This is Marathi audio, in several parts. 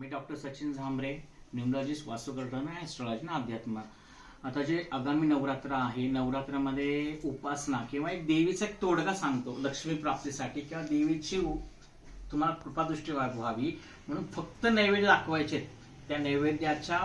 मी डॉक्टर सचिन झांबरे न्यूमलॉजिस्ट वास्तुकल्पना आणि ॲस्ट्रॉलॉजी ना अध्यात्म. आता जे आगामी नवरात्र आहे नवरात्रामध्ये उपासना किंवा एक देवीचा एक तोडगा सांगतो लक्ष्मी प्राप्तीसाठी किंवा देवीची तुम्हाला कृपादृष्टी व्हावी म्हणून फक्त नैवेद्य दाखवायचे त्या नैवेद्याच्या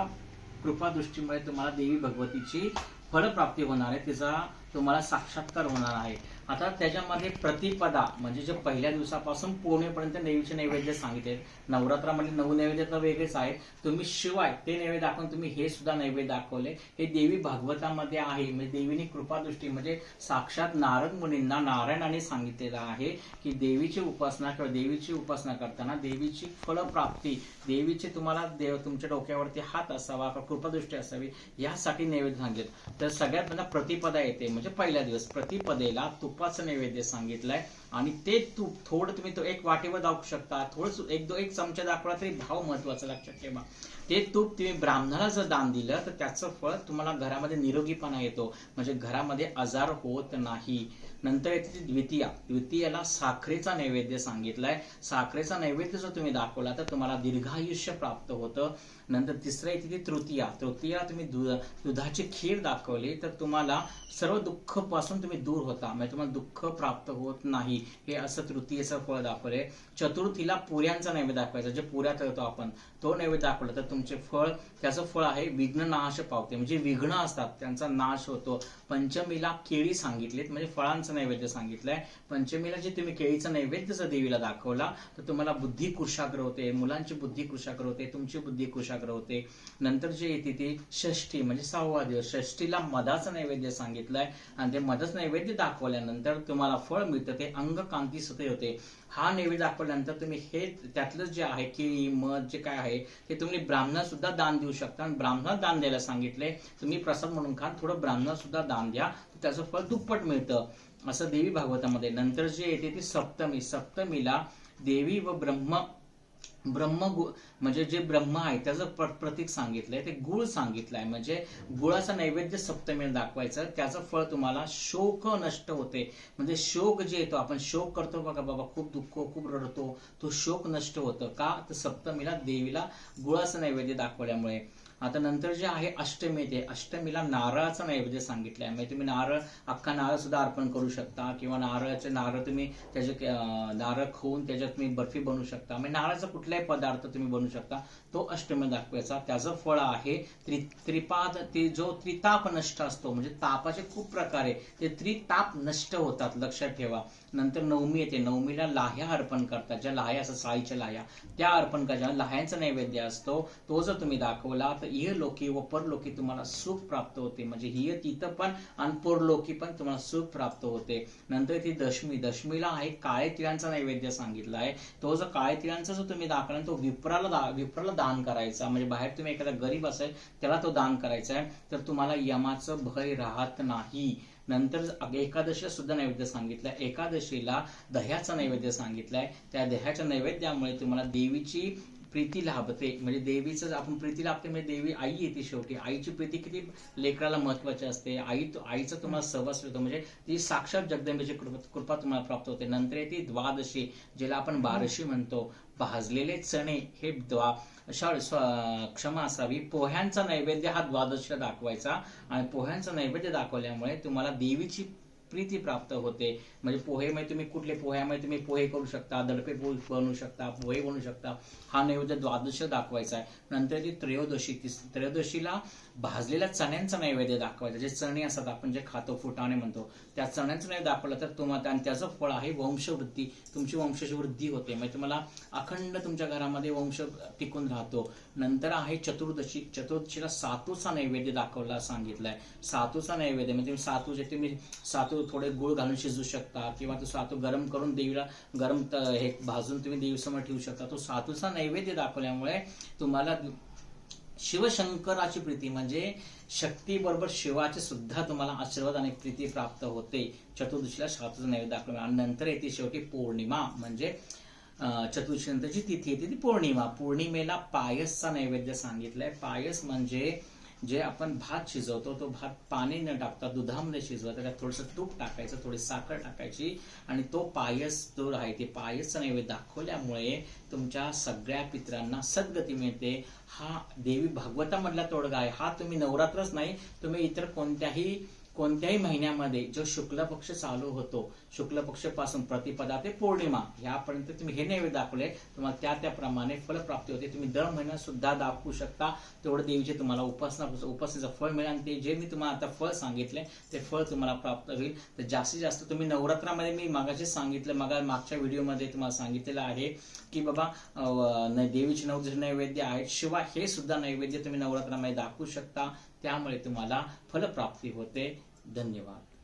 कृपादृष्टीमुळे तुम्हाला देवी भगवतीची फळप्राप्ती होणार आहे. तिचा तुम्हाला साक्षात्कार होणार आहे. आता त्याच्यामध्ये प्रतिपदा म्हणजे जे पहिल्या दिवसापासून पौर्णिमेपर्यंत देवीचे नैवेद्य सांगितले. नवरात्रामध्ये नऊ नैवेद्य तर वेगळेच आहे तुम्ही शिवाय ते नैवेद्य दाखवून तुम्ही हे सुद्धा नैवेद्य दाखवले. हे देवी भागवतामध्ये आहे. म्हणजे देवीने कृपादृष्टी म्हणजे साक्षात नारद मुनींना नारायणाने सांगितलेलं आहे की देवीची उपासना किंवा देवीची उपासना करताना देवीची फलप्राप्ती देवीचे तुम्हाला देव तुमच्या डोक्यावरती हात असावा किंवा कृपादृष्टी असावी यासाठी नैवेद्य सांगितले तर सगळ्यात त्यांना प्रतिपदा येते. म्हणजे म्हणजे पहिला दिवस. प्रतिपदेला तुपाचं नैवेद्य सांगितलंय. आणि ते तूप थोडं तुम्ही तो एक वाटीवर दाखवू शकता. थोडं एक दो एक चमचा दाखवला तरी भाव महत्त्वाचा लक्षात ठेवा. ते तूप तुम्ही ब्राह्मणाला जर दान दिलं तर त्याचं फळ तुम्हाला घरामध्ये निरोगीपणा येतो. म्हणजे घरामध्ये आजार होत नाही. नंतर येते द्वितीया. द्वितीयाला साखरेचा नैवेद्य सांगितलाय. साखरेचा नैवेद्य जर तुम्ही दाखवला तर तुम्हाला दीर्घायुष्य प्राप्त होतं. नंतर तिसरं येते ती तृतीया. तृतीयाला तुम्ही दुधाची खीर दाखवली तर तुम्हाला सर्व दुःखपासून तुम्ही दूर होता. म्हणजे तुम्हाला दुःख प्राप्त होत नाही. हे असं तृतीयचं फळ दाखवले चतुर्थीला पुऱ्यांचा नैवेद्य दाखवायचा. जे पुऱ्या करतो आपण तो नैवेद्य दाखवला तर तुमचे फळ त्याचं फळ आहे विघ्न नाश पावते. म्हणजे विघ्न असतात त्यांचा नाश होतो. पंचमीला केळी सांगितलीत. म्हणजे फळांचं नैवेद्य सांगितलंय. पंचमीला जे तुम्ही केळीचं नैवेद्य जर देवीला दाखवला तर तुम्हाला बुद्धी कुशाग्र होते. मुलांची बुद्धी कुशाग्र होते तुमची बुद्धी कुशाग्र होते. नंतर जे येते ती षष्ठी म्हणजे सहावा दिवस. षष्ठीला मधाचं नैवेद्य सांगितलंय. आणि ते मधच नैवेद्य दाखवल्यानंतर तुम्हाला फळ मिळतं ते अंग कांती सते होते. हा नैवेद्य दाखवल्यानंतर तुम्ही हे त्यातलं जे आहे केळी मध जे काय आहे ते तुम्ही ब्राह्मण सुद्धा दान देऊ शकता. आणि ब्राह्मणात दान द्यायला सांगितले तुम्ही प्रसाद म्हणून खा थोडं ब्राह्मणात सुद्धा दान द्या त्याचं फळ दुप्पट मिळतं. असं देवी भागवतामध्ये. नंतर जे येते ती सप्तमी. सप्तमीला देवी व ब्रह्म ब्रह्म गु- म्हणजे जे ब्रह्म आहे त्याचं प्रतीक सांगितलंय ते गुळ सांगितलंय. म्हणजे गुळाचा नैवेद्य सप्तमीला दाखवायचं त्याचं फळ तुम्हाला शोक नष्ट होते. म्हणजे शोक जे येतो आपण शोक करतो बघा बाबा खूप दुःख खूप रडतो तो शोक नष्ट होतं. का? तर सप्तमीला देवीला गुळाचं नैवेद्य दाखवल्यामुळे. आता नंतर जे आहे अष्टमी ते अष्टमीला नारळाचं नैवेद्य सांगितलंय. म्हणजे तुम्ही नारळ अख्खा नारळ सुद्धा अर्पण करू शकता किंवा नारळाचे नारळ तुम्ही त्याचे नारळ खाऊन त्याच्यात तुम्ही बर्फी बनवू शकता. म्हणजे नारळाचा कुठलाही पदार्थ तुम्ही बनवू शकता तो अष्टमी दाखवायचा. त्याचं फळ आहे त्रि त्रिपाद ते जो त्रिताप नष्ट असतो म्हणजे तापाचे खूप प्रकार आहे ते त्रिताप नष्ट होतात लक्षात ठेवा. नंतर नवमी येते. नवमीला लाह्या अर्पण करतात. ज्या लाह्या असतात साईच्या लाह्या त्या अर्पण करायच्या लाह्यांचा नैवेद्य असतो तो जर तुम्ही दाखवला तर इहलोकी व परलोकी तुम्हाला सुख प्राप्त होते. म्हणजे हिय तिथं पण आणि परलोकी पण तुम्हाला सुख प्राप्त होते. नंतर ती दशमी. दशमीला आहे काळे तिळांचा नैवेद्य सांगितला आहे. तो जो काळे तिळांचा जो तुम्ही दाखला तो विप्राला दा- विप्राला दान करायचा. म्हणजे बाहेर तुम्ही एखादा गरीब असेल त्याला तो दान करायचा आहे. तर तुम्हाला यमाचं भय राहत नाही. नंतर एकादशीला सुद्धा नैवेद्य सांगितलंय एकादशीला दह्याचा नैवेद्य सांगितलाय त्या दह्याच्या नैवेद्यामुळे तुम्हाला देवीची प्रीती लाभते. म्हणजे देवीचं आपण प्रीती लाभते म्हणजे देवी आई येते शेवटी. आईची प्रीती किती लेकराला महत्वाची असते. आई आईचं तुम्हाला सहवास होतो म्हणजे ती साक्षात जगदंबेची कृपा कृपा तुम्हाला प्राप्त होते. नंतर येते द्वादशी ज्याला आपण बारशी म्हणतो. भाजलेले चणे हे द्वा क्षमा असावी. पोह्यांचा नैवेद्य हा द्वादशीला दाखवायचा. आणि पोह्यांचा नैवेद्य दाखवल्यामुळे तुम्हाला देवीची प्रीती प्राप्त होते. म्हणजे पोहेमध्ये तुम्ही कुठले पोह्यामध्ये तुम्ही पोहे करू शकता दडपे पोहे बनवू शकता पोहे बनवू शकता. हा नैवेद्य द्वादश दाखवायचा आहे. नंतर ती त्रयोदशी ती त्रयोदशीला भाजलेल्या चण्यांचा नैवेद्य दाखवायचा जे चणे असतात आपण जे खातो फुटाणे म्हणतो. त्या चण्यांचं नैवेद्य दाखवलं तर तुम्हाला आणि त्याचं फळ आहे वंशवृद्धी तुमची वंशवृद्धी होते. म्हणजे तुम्हाला अखंड तुमच्या घरामध्ये वंश टिकून राहतो. नंतर आहे चतुर्दशी. चतुर्दशीला सातूचा नैवेद्य दाखवला सांगितलाय. सातूचा नैवेद्य म्हणजे सातू जे तुम्ही सातू थोडे गुळ घालून शिजू शकता किंवा तो सातू गरम करून देवीला गरम त- हे भाजून तुम्ही देवीसमोर ठेवू शकता. तो सातूचा नैवेद्य दाखवल्यामुळे तुम्हाला शिवशंकराची प्रीती म्हणजे शक्ती बरोबर सुद्धा तुम्हाला आशीर्वाद आणि प्रीती प्राप्त होते. चतुर्दशीला सातूचा नैवेद्य दाखवला आणि नंतर येते शेवटी पौर्णिमा म्हणजे चतुर्दशी नंतरची तिथी येते ती पौर्णिमा. पौर्णिमेला पायसचा नैवेद्य सांगितलंय. पायस म्हणजे जे आपण भात शिजवतो तो भात पाणी न टाकता दुधामध्ये शिजवता त्यात थोडंसं तूप टाकायचं थोडी साखर टाकायची आणि तो पायस जो आहे ते पायसचा नैवेद्य दाखवल्यामुळे तुमच्या सगळ्या पित्रांना सद्गती मिळते. हा देवी भागवतामधला तोडगा आहे. हा तुम्ही नवरात्रच नाही तुम्ही इतर कोणत्याही कोणत्याही महिन्यामध्ये जो शुक्ल पक्ष चालू होतो शुक्ल पक्षपासून प्रतिपदा ते पौर्णिमा यापर्यंत तुम्ही हे नैवेद्य दाखवले. तुम्हाला त्या त्याप्रमाणे फलप्राप्ती होते. तुम्ही दर महिन्यात सुद्धा दाखवू शकता. तेवढं देवीचे तुम्हाला उपासना उपासनेचं फळ मिळेल आणि ते जे मी तुम्हाला आता फळ सांगितले ते फळ तुम्हाला प्राप्त होईल. तर जास्तीत जास्त तुम्ही नवरात्रामध्ये मी मागाशी सांगितलं मागा मागच्या व्हिडिओमध्ये तुम्हाला सांगितलेलं आहे की बाबा देवीचे नऊ नैवेद्य आहेत. शिवाय हे सुद्धा नैवेद्य तुम्ही नवरात्रामध्ये दाखवू शकता. त्यामुळे तुम्हाला फलप्राप्ती होते. धन्यवाद.